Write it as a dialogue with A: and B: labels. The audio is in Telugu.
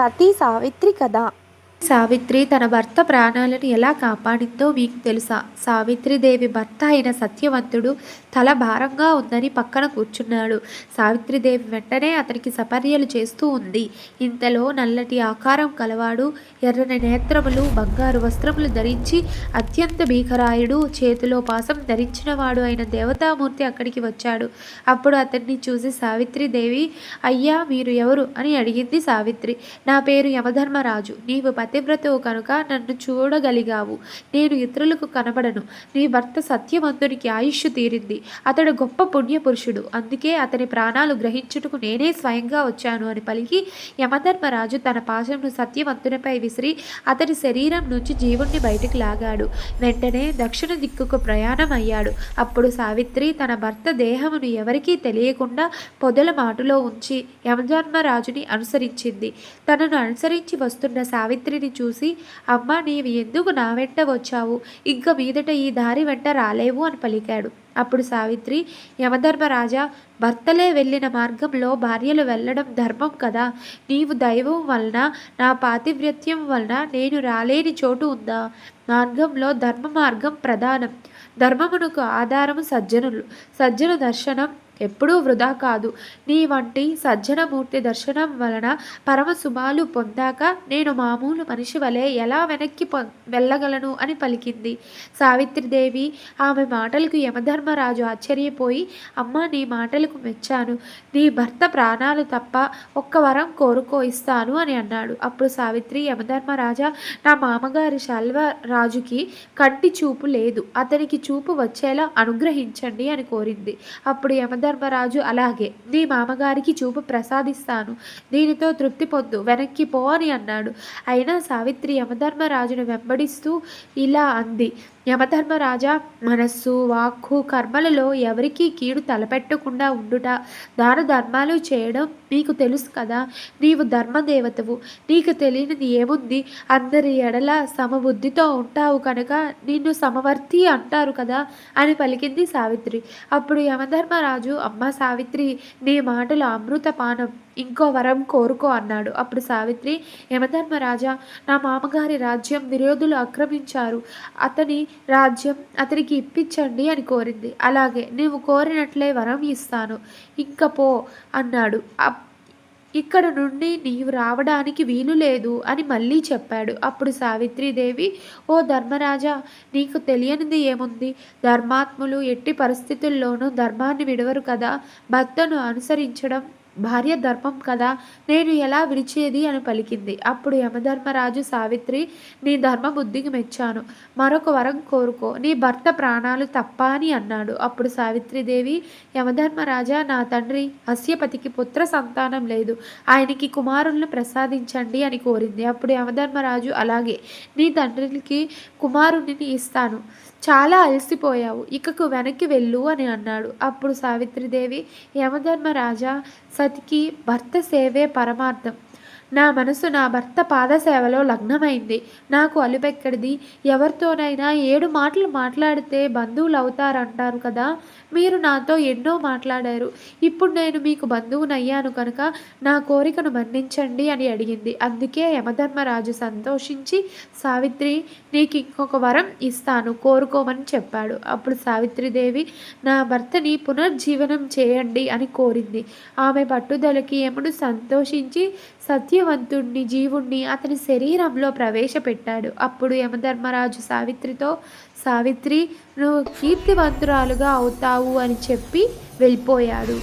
A: సతీ సావిత్రి కథ.
B: సావిత్రి తన భర్త ప్రాణాలను ఎలా కాపాడిందో మీకు తెలుసా? సావిత్రిదేవి భర్త అయిన సత్యవంతుడు తల భారంగా ఉందని పక్కన కూర్చున్నాడు. సావిత్రిదేవి వెంటనే అతనికి సపర్యలు చేస్తూ ఉంది. ఇంతలో నల్లటి ఆకారం కలవాడు ఎర్రని నేత్రములు బంగారు వస్త్రములు ధరించి అత్యంత భీకరాయుడు చేతిలో పాసం ధరించినవాడు అయిన దేవతామూర్తి అక్కడికి వచ్చాడు. అప్పుడు అతన్ని చూసి సావిత్రిదేవి అయ్యా మీరు ఎవరు? అని అడిగింది సావిత్రి. నా పేరు యమధర్మరాజు. నీవు పతివ్రతవు కనుక నన్ను చూడగలిగావు. నేను ఇతరులకు కనబడను. నీ భర్త సత్యవంతునికి ఆయుష్ తీరింది. అతడు గొప్ప పుణ్యపురుషుడు. అందుకే అతని ప్రాణాలు గ్రహించుటకు నేనే స్వయంగా వచ్చాను అని పలికి యమధర్మరాజు తన పాశంను సత్యవంతునిపై విసిరి అతని శరీరం నుంచి జీవుణ్ణి బయటకు లాగాడు. వెంటనే దక్షిణ దిక్కుకు ప్రయాణం అయ్యాడు అప్పుడు సావిత్రి తన భర్త దేహమును ఎవరికీ తెలియకుండా పొదల మాటులో ఉంచి యమధర్మరాజుని అనుసరించింది. తనను అనుసరించి వస్తున్న సావిత్రిని చూసి అమ్మ నీవు ఎందుకు నా వెంట వచ్చావు? ఇంక మీదట ఈ దారి వెంట రాలేవు అని పలికాడు. అప్పుడు సావిత్రి యమధర్మరాజా భర్తలే వెళ్ళిన మార్గంలో భార్యలు వెళ్ళడం ధర్మం కదా. నీవు దైవం వలన నా పాతివ్రత్యం వలన నేను రాలేని చోటు ఉందా? మార్గంలో ధర్మ మార్గం ప్రధానం. ధర్మమునకు ఆధారము సజ్జనులు. సజ్జన దర్శనం ఎప్పుడూ వృధా కాదు. నీ వంటి సజ్జనమూర్తి దర్శనం వలన పరమ శుభాలు పొందాక నేను మామూలు మనిషి వలె ఎలా వెనక్కి పొ వెళ్ళగలను అని పలికింది. సావిత్రిదేవి ఆమె మాటలకు యమధర్మరాజు ఆశ్చర్యపోయి అమ్మ నీ మాటలకు మెచ్చాను. నీ భర్త ప్రాణాలు తప్ప ఒక్క వరం కోరుకో ఇస్తాను అని అన్నాడు. అప్పుడు సావిత్రి యమధర్మరాజా నా మామగారి శల్వరాజుకి కంటి చూపు లేదు. అతనికి చూపు వచ్చేలా అనుగ్రహించండి అని కోరింది. అప్పుడు యమధర్మరాజు అలాగే నీ మామగారికి చూపు ప్రసాదిస్తాను దీనితో తృప్తి పొందు వెనక్కి పో అని అన్నాడు. అయినా సావిత్రి యమధర్మరాజును వెంబడిస్తూ ఇలా అంది. యమధర్మరాజా మనస్సు వాక్కు కర్మలలో ఎవరికీ కీడు తలపెట్టకుండా ఉండుట దాన ధర్మాలు చేయడం నీకు తెలుసు కదా. నీవు ధర్మదేవతవు. నీకు తెలియనిది ఏముంది? అందరి ఎడల సమబుద్ధితో ఉంటావు కనుక నిన్ను సమవర్తి అంటారు కదా అని పలికింది సావిత్రి. అప్పుడు యమధర్మరాజు అమ్మ సావిత్రి నీ మాటలు అమృత పానం ఇంకో వరం కోరుకో అన్నాడు. అప్పుడు సావిత్రి యమధర్మరాజా నా మామగారి రాజ్యం విరోధులు ఆక్రమించారు. అతని రాజ్యం అతనికి ఇప్పించండి అని కోరింది. అలాగే నీవు కోరినట్లే వరం ఇస్తాను. ఇంక పో అన్నాడు. ఇక్కడ నుండి నీవు రావడానికి వీలు లేదు అని మళ్ళీ చెప్పాడు. అప్పుడు సావిత్రీదేవి ఓ ధర్మరాజా నీకు తెలియనిది ఏముంది? ధర్మాత్ములు ఎట్టి పరిస్థితుల్లోనూ ధర్మాన్ని విడవరు కదా. భర్తను అనుసరించడం భార్య ధర్మం కదా నేను ఎలా విడిచేది అని పలికింది. అప్పుడు యమధర్మరాజు సావిత్రి నీ ధర్మ బుద్ధికి మెచ్చాను. మరొక వరం కోరుకో నీ భర్త ప్రాణాలు తప్ప అని అన్నాడు. అప్పుడు సావిత్రిదేవి యమధర్మరాజా నా తండ్రి అస్యపతికి పుత్ర సంతానం లేదు. ఆయనకి కుమారులను ప్రసాదించండి అని కోరింది. అప్పుడు యమధర్మరాజు అలాగే నీ తండ్రికి కుమారుడిని ఇస్తాను. చాలా అలసిపోయావు. ఇకకు వెనక్కి వెళ్ళు అని అన్నాడు. అప్పుడు సావిత్రిదేవి యమధర్మరాజా సతికి భర్త సేవే పరమార్థం. నా మనసు నా భర్త పాదసేవలో లగ్నమైంది. నాకు అలుపెక్కడిది. ఎవరితోనైనా ఏడు మాటలు మాట్లాడితే బంధువులు అవుతారంటారు కదా? మీరు నాతో ఎన్నో మాట్లాడారు. ఇప్పుడు నేను మీకు బంధువునయ్యాను కనుక నా కోరికను మన్నించండి అని అడిగింది. అందుకే యమధర్మరాజు సంతోషించి సావిత్రి నీకు ఇంకొక వరం ఇస్తాను. కోరుకోమని చెప్పాడు. అప్పుడు సావిత్రిదేవి నా భర్తని పునర్జీవనం చేయండి అని కోరింది. ఆమె పట్టుదలకి యముడు సంతోషించి సత్యవంతుణ్ణి జీవుణ్ణి అతని శరీరంలో ప్రవేశపెట్టాడు. అప్పుడు యమధర్మరాజు సావిత్రితో సావిత్రి నువ్వు కీర్తివంతురాలుగా అవుతావు అని చెప్పి వెళ్ళిపోయాడు.